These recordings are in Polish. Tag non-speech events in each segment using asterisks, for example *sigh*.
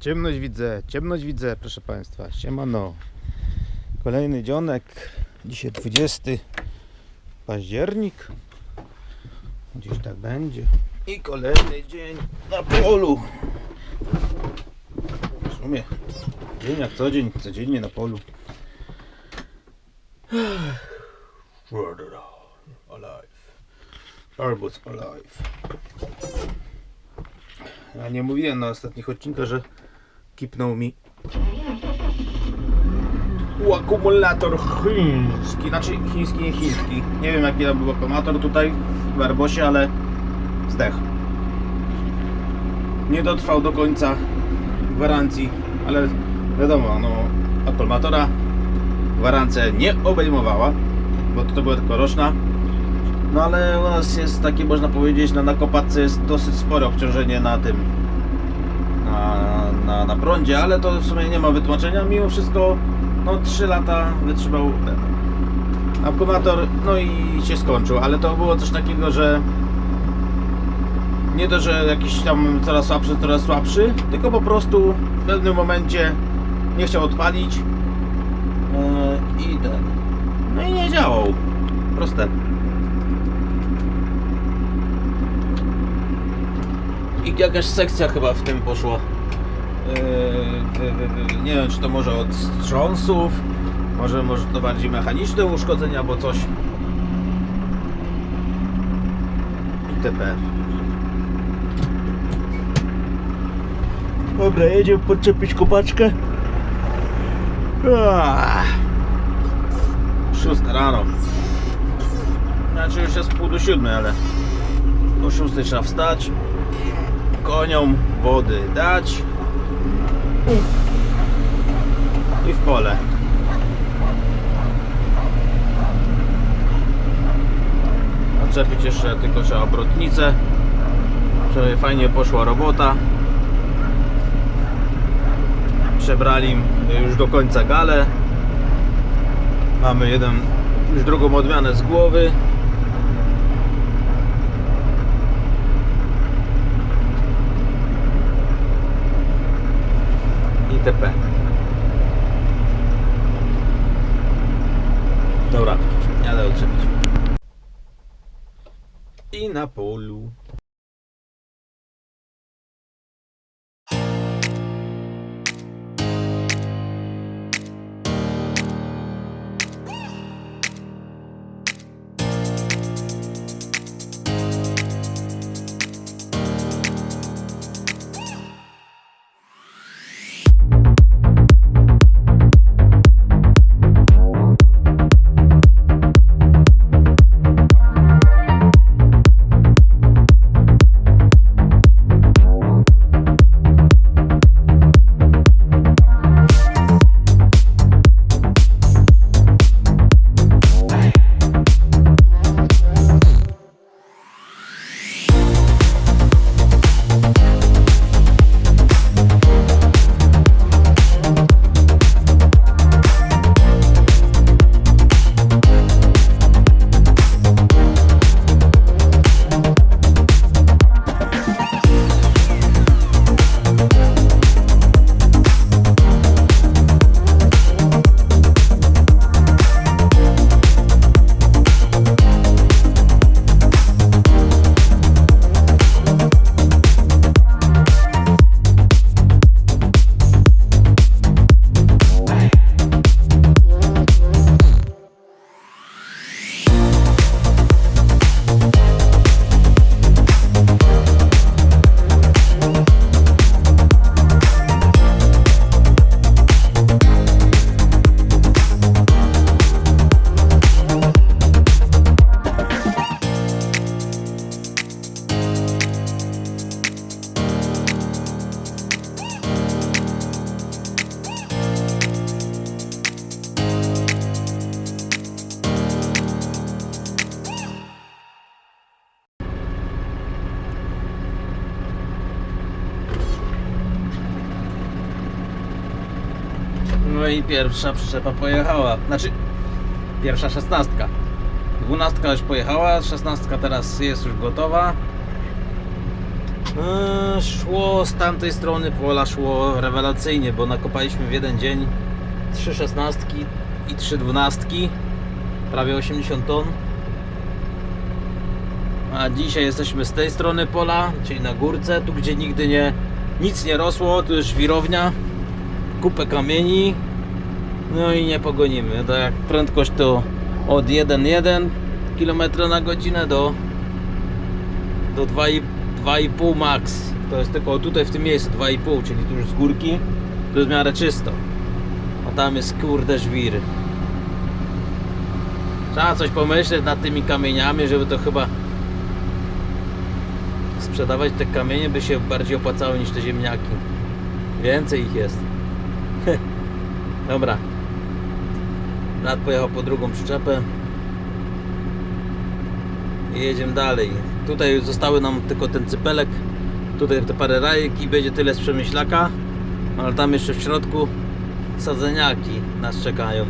Ciemność widzę, ciemność widzę, proszę Państwa. Siemano. Kolejny dzionek. Dzisiaj 20 październik. Gdzieś tak będzie. I kolejny dzień na polu. W sumie dzień jak co dzień, codziennie na polu. Alive. Arbus alive. Ja nie mówiłem na ostatnich odcinkach, że kipnął mi akumulator chiński, znaczy chiński, nie chiński. Nie wiem jaki to był akumulator tutaj w Airbusie, ale zdech. Nie dotrwał do końca gwarancji, ale wiadomo, no akumulatora gwarancja nie obejmowała, bo to była tylko roczna. No ale u nas jest takie, można powiedzieć, na nakopatce jest dosyć spore obciążenie na tym, na, na, na prądzie, ale to w sumie nie ma wytłumaczenia. Mimo wszystko, no 3 lata wytrzymał ten akumulator, no i się skończył, ale to było coś takiego, że nie to, że jakiś tam coraz słabszy, coraz słabszy, tylko po prostu w pewnym momencie nie chciał odpalić yy, i ten, no i nie działał. Proste. I jakaś sekcja chyba w tym poszła. Yy, wy- wy- nie wiem, czy to może od wstrząsów, może, może to bardziej mechaniczne uszkodzenia, albo coś. ITP. Dobra, jedziemy podczepić kopaczkę. Ah. Szósta rano. Znaczy już jest pół do siódmej, ale o szóstej trzeba wstać koniom wody dać i w pole. Odczepić jeszcze tylko trzeba obrotnicę, żeby fajnie poszła robota. Przebrali już do końca galę. Mamy jeden, już drugą odmianę z głowy. Itp. Dobra, jadę odczepić. I na polu. I pierwsza przyczepa pojechała. Znaczy, pierwsza szesnastka. Dwunastka już pojechała, szesnastka teraz jest już gotowa. Eee, Szło z tamtej strony pola, szło rewelacyjnie, bo nakopaliśmy w jeden dzień trzy szesnastki i trzy dwunastki, prawie 80 ton. A dzisiaj jesteśmy z tej strony pola, czyli na górce, tu gdzie nigdy nie nic nie rosło, tu jest żwirownia, kupę kamieni, no i nie pogonimy. To jak prędkość to od 1,1 km na godzinę do do 2,5 2,5 max. To jest tylko tutaj w tym miejscu 2,5, czyli tu już z górki. To jest miarę czysto. A tam jest kurde żwir. Trzeba coś pomyśleć nad tymi kamieniami, żeby to chyba sprzedawać te kamienie by się bardziej opłacały niż te ziemniaki. Więcej ich jest. *laughs* Dobra. Brat pojechał po drugą przyczepę. I jedziemy dalej. Tutaj zostały nam tylko ten cypelek, tutaj te parę rajek i będzie tyle z przemyślaka, ale tam jeszcze w środku sadzeniaki nas czekają.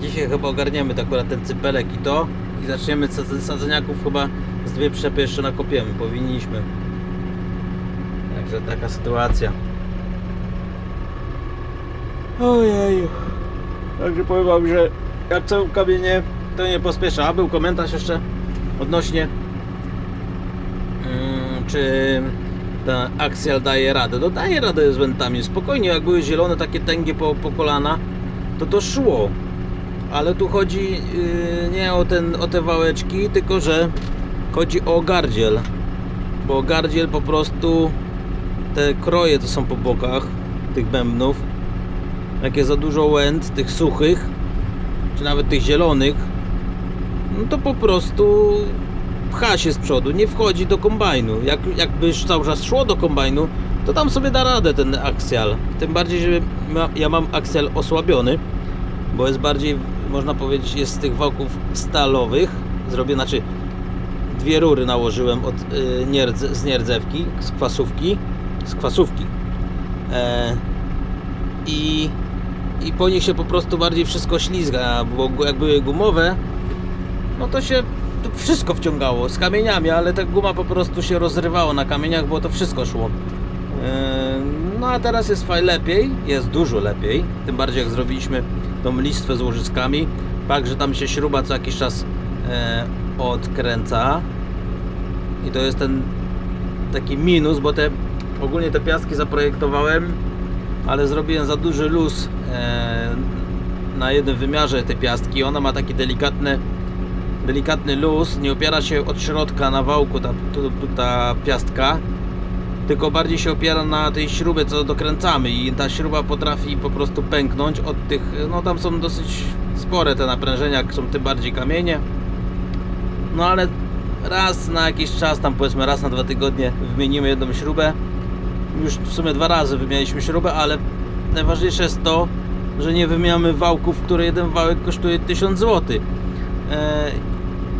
Dzisiaj chyba ogarniemy to akurat ten cypelek i to i zaczniemy sadze- sadzeniaków chyba z dwie przyczepy jeszcze nakopiemy, powinniśmy. Także taka sytuacja. Ojeju. Także powiem wam, że jak są kamienie, to nie pospiesza. A był komentarz jeszcze odnośnie mm, czy ta Axial daje radę. No daje radę z wentami. Spokojnie, jak były zielone takie tęgie po, po kolana, to to szło. Ale tu chodzi yy, nie o, ten, o te wałeczki, tylko że chodzi o gardziel. Bo gardziel po prostu te kroje to są po bokach tych bębnów. Jak jest za dużo łęt, tych suchych, czy nawet tych zielonych, no to po prostu pcha się z przodu, nie wchodzi do kombajnu. Jak, jakby cały czas szło do kombajnu, to tam sobie da radę ten aksjal. Tym bardziej, że ma, ja mam aksjal osłabiony, bo jest bardziej, można powiedzieć, jest z tych wałków stalowych. Zrobię, znaczy dwie rury nałożyłem od y, nierdze, z nierdzewki, z kwasówki, z kwasówki. E, i, I po nich się po prostu bardziej wszystko ślizga, bo jak były gumowe, no to się to wszystko wciągało z kamieniami, ale ta guma po prostu się rozrywało na kamieniach, bo to wszystko szło. Yy, No a teraz jest fajnie lepiej, jest dużo lepiej, tym bardziej jak zrobiliśmy tą listwę z łożyskami. Fakt, że tam się śruba co jakiś czas e, odkręca i to jest ten taki minus, bo te ogólnie te piaski zaprojektowałem, ale zrobiłem za duży luz e, na jednym wymiarze tej piastki. Ona ma taki delikatny delikatny luz, nie opiera się od środka na wałku ta, ta piastka, tylko bardziej się opiera na tej śrubie, co dokręcamy. I ta śruba potrafi po prostu pęknąć od tych, no tam są dosyć spore te naprężenia, są tym bardziej kamienie, no ale raz na jakiś czas, tam powiedzmy raz na dwa tygodnie wymienimy jedną śrubę, już w sumie dwa razy wymienialiśmy śrubę, ale najważniejsze jest to, że nie wymieniamy wałków, które jeden wałek kosztuje 1000 zł. E,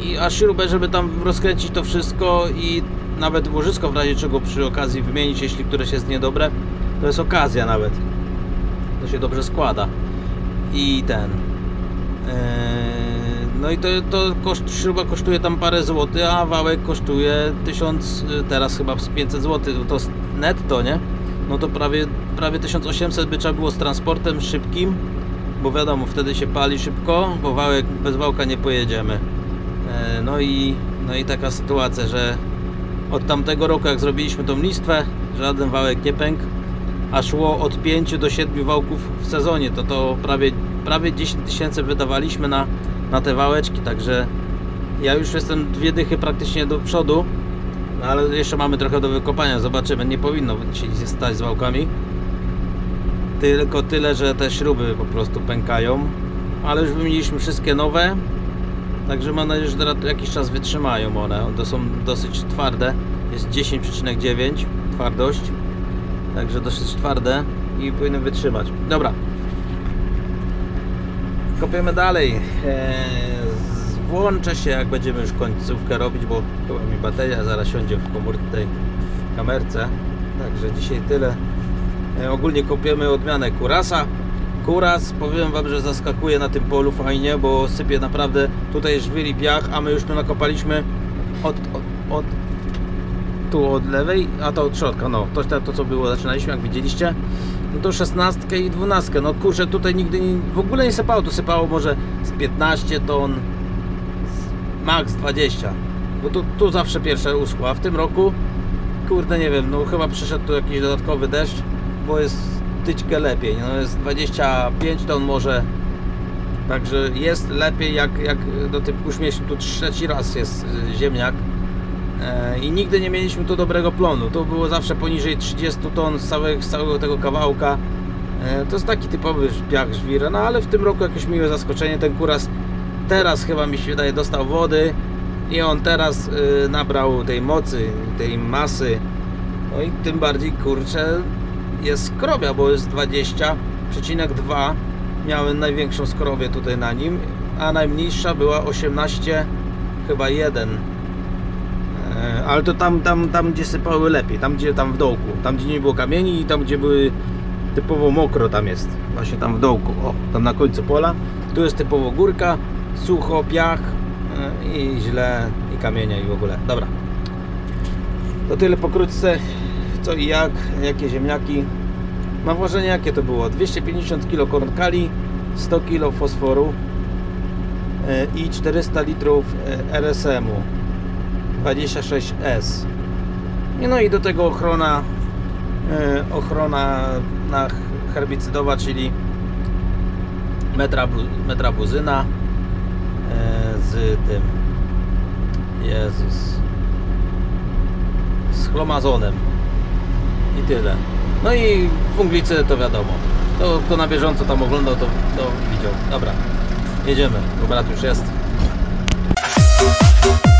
I a śrubę, żeby tam rozkręcić to wszystko i nawet łożysko w razie czego przy okazji wymienić, jeśli któreś jest niedobre, to jest okazja nawet. To się dobrze składa. I ten. e, No i to, to koszt, śruba kosztuje tam parę złotych, a wałek kosztuje 1000, y, teraz chyba z 500 zł. To netto, nie? No to prawie, prawie 1800 by trzeba było z transportem szybkim, bo wiadomo, wtedy się pali szybko, bo wałek, bez wałka nie pojedziemy. E, No i, no i taka sytuacja, że od tamtego roku jak zrobiliśmy tą listwę, żaden wałek nie pękł, a szło od 5 do 7 wałków w sezonie, to to prawie, prawie 10 tysięcy wydawaliśmy na, na te wałeczki, także ja już jestem dwie dychy praktycznie do przodu, no ale jeszcze mamy trochę do wykopania, zobaczymy, nie powinno się stać z wałkami. Tylko tyle, że te śruby po prostu pękają, ale już wymieniliśmy wszystkie nowe, także mam nadzieję, że jakiś czas wytrzymają one. To są dosyć twarde, jest 10,9 twardość, także dosyć twarde i powinny wytrzymać. Dobra, kopiemy dalej. Eee, włączę się, jak będziemy już końcówkę robić, bo chyba mi bateria zaraz siądzie w komórce tej kamerce. Także dzisiaj tyle. E, ogólnie kopiemy odmianę Kurasa. Kuras, powiem Wam, że zaskakuje na tym polu fajnie, bo sypie naprawdę tutaj żwir i piach, a my już tu nakopaliśmy od, od, od tu od lewej, a to od środka, no to, to co było, zaczynaliśmy jak widzieliście no to 16 i 12, no kurczę tutaj nigdy nie, w ogóle nie sypało, to sypało może z 15 ton, max 20 bo tu, tu zawsze pierwsze uschło, a w tym roku kurde nie wiem, no chyba przyszedł tu jakiś dodatkowy deszcz, bo jest tyćkę lepiej, no jest 25 ton może. Także jest lepiej jak, jak do typu śmieci. Tu trzeci raz jest y, ziemniak. E, I nigdy nie mieliśmy tu dobrego plonu. To było zawsze poniżej 30 ton z całego, z całego tego kawałka. E, To jest taki typowy piach żwir. No ale w tym roku jakieś miłe zaskoczenie. Ten kuras teraz chyba mi się wydaje dostał wody i on teraz y, nabrał tej mocy, tej masy. No i tym bardziej kurczę jest skrobia, bo jest 20,2 miałem największą skrobię tutaj na nim, a najmniejsza była 18 chyba 1. E, Ale to tam, tam, tam gdzie sypały lepiej, tam gdzie tam w dołku, tam gdzie nie było kamieni i tam gdzie były typowo mokro tam jest, właśnie tam w dołku, o, tam na końcu pola. Tu jest typowo górka, sucho, piach e, i źle i kamienia i w ogóle. Dobra. To tyle pokrótce, co i jak, jakie ziemniaki. Nawożenie jakie to było? 250 kg korn kali, 100 kg fosforu e, i 400 litrów RSM-u 26S. I No i do tego ochrona e, ochrona na herbicydowa, czyli metrabu, metrabuzyna e, z tym Jezus z chlomazonem i tyle. No i funglicy to wiadomo. To kto na bieżąco tam oglądał, to, to widział. Dobra, jedziemy, bo brat już jest.